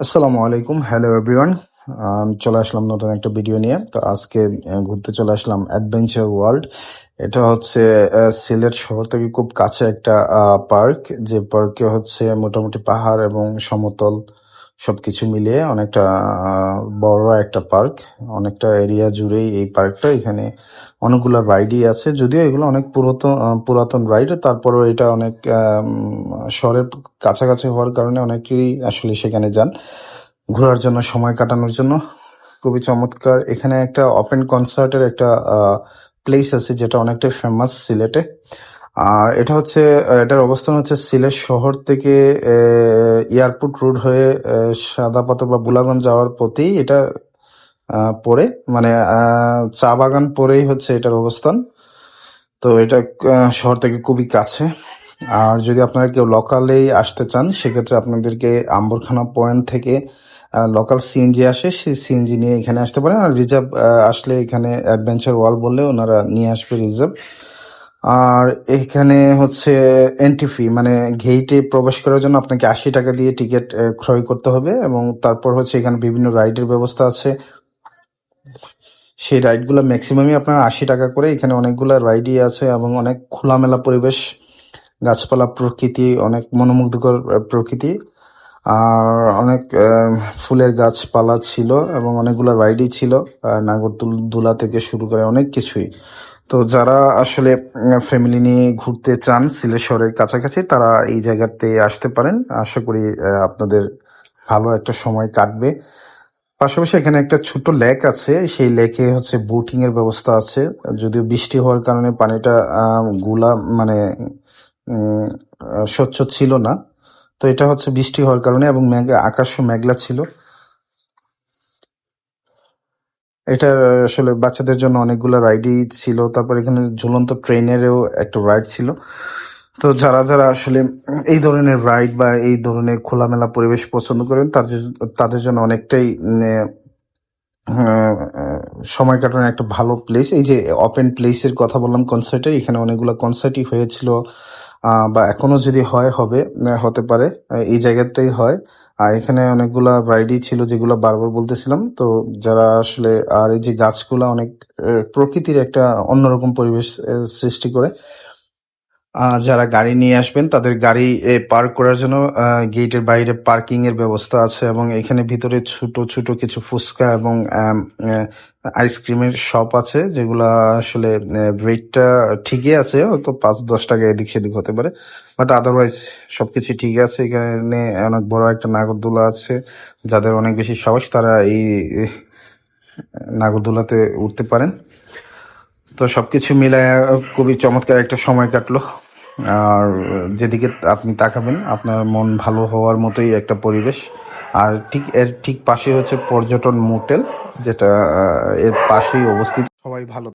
আসসালামু আলাইকুম। Hello everyone চলে আসলাম নতুন একটা ভিডিও নিয়ে। তো আজকে ঘুরতে চলে আসলাম অ্যাডভেঞ্চার ওয়ার্ল্ড এটা হচ্ছে সিলেট শহর থেকে খুব কাছে একটা পার্ক। যে পার্কে হচ্ছে মোটামুটি পাহাড় এবং সমতল সবকিছু মিলিয়ে অনেকটা বড় একটা পার্ক। অনেকটা এরিয়া জুড়েই এই পার্কটা। এখানে অনেকগুলো রাইডই আছে। যদিও এগুলো অনেক পুরাতন পুরাতন রাইড। তারপরও এটা অনেক শহরের কাছাকাছি হওয়ার কারণে অনেকেই আসলে সেখানে যান। ঘোরার জন্য, সময় কাটানোর জন্য। খুবই চমৎকার। এখানে একটা ওপেন কনসার্টের একটা প্লেস আছে যেটা অনেকটাই ফেমাস সিলেটে। আর এটা হচ্ছে এটার অবস্থান হচ্ছে সিলেট শহর থেকে এয়ারপোর্ট রোড হয়ে সাদাপাথর বা বুলাগঞ্জ যাওয়ার পথেই এটা পড়ে। মানে চা বাগান পরেই হচ্ছে এটার অবস্থান। তো এটা শহর থেকে খুবই কাছে। আর যদি আপনারা কেউ লোকালেই আসতে চান, সেক্ষেত্রে আপনাদেরকে আম্বরখানা পয়েন্ট থেকে লোকাল সিএনজি আসে। সেই সিএনজি নিয়ে এখানে আসতে পারেন। আর রিজার্ভ আসলে এখানে অ্যাডভেঞ্চার ওয়াল বললে ওনারা নিয়ে আসবে রিজার্ভ আর এখানে হচ্ছে এন্ট্রি ফি মানে গেইটে প্রবেশ করার জন্য আপনাকে আশি টাকা দিয়ে টিকিট ক্রয় করতে হবে এবং তারপর হচ্ছে এখানে বিভিন্ন রাইডের ব্যবস্থা আছে। সেই রাইডগুলো ম্যাক্সিমামই আপনার আশি টাকা করে। এখানে অনেকগুলো রাইডই আছে এবং অনেক খোলামেলা পরিবেশ, গাছপালা প্রকৃতি, অনেক মনোমুগ্ধকর প্রকৃতি। আর অনেক ফুলের গাছপালা ছিল এবং অনেকগুলো রাইডই ছিল নাগরদোলা থেকে শুরু করে অনেক কিছুই। তো যারা আসলে ফ্যামিলি নিয়ে ঘুরতে চান সিলেট শহরের কাছাকাছি, তারা এই জায়গাতে আসতে পারেন। আশা করি আপনাদের ভালো একটা সময় কাটবে। পাশাপাশি এখানে একটা ছোট্ট লেক আছে। সেই লেকে হচ্ছে বোটিং এর ব্যবস্থা আছে। যদিও বৃষ্টি হওয়ার কারণে পানিটা গুলা মানে স্বচ্ছ ছিল না। তো এটা হচ্ছে বৃষ্টি হওয়ার কারণে এবং মেঘ, আকাশও মেঘলা ছিল। এটা আসলে বাচ্চাদের জন্য অনেকগুলো রাইডই ছিল। তারপর এখানে ঝুলন্ত ট্রেনেরও একটা রাইড ছিল। তো যারা যারা আসলে এই ধরনের রাইড বা এই ধরনের খোলামেলা পরিবেশ পছন্দ করেন তাদের তাদের জন্য অনেকটাই সময় কাটানোর একটা ভালো প্লেস এই যে ওপেন প্লেসের কথা বললাম কনসার্টে এখানে অনেকগুলো কনসার্টই হয়েছিল। বা এখনও যদি হয়, হবে হতে পারে। এই জায়গাটাই হয়। আর এখানে অনেকগুলা ভ্যারাইটি ছিল যেগুলো বারবার বলতেছিলাম। তো যারা আসলে, আর এই যে গাছগুলা অনেক প্রকৃতির একটা অন্যরকম পরিবেশ সৃষ্টি করে যারা গাড়ি নিয়ে আসবেন, তাদের গাড়ি পার্ক করার জন্য গেটের বাইরে পার্কিং এর ব্যবস্থা আছে এবং এখানে ভিতরে ছোট ছোট কিছু ফুচকা এবং আইসক্রিমের শপ আছে, যেগুলা আসলে রেটটা ঠিকই আছে, হয়তো পাঁচ, দশ টাকা এদিক সেদিক হতে পারে বাট আদারওয়াইজ সবকিছু ঠিক আছে। এখানে অনেক বড় একটা নাগরদোলা আছে, যাদের অনেক বেশি সাহস, তারা এই নাগরদোলাতে উঠতে পারেন। তো সবকিছু মিলায় খুবই চমৎকার একটা সময় কাটলো। আর যেদিকে আপনি তাকাবেন, আপনার মন ভালো হওয়ার মতোই একটা পরিবেশ। আর ঠিক এর ঠিক পাশে হচ্ছে পর্যটন মোটেল, যেটা এর পাশেই অবস্থিত। সবাই ভালো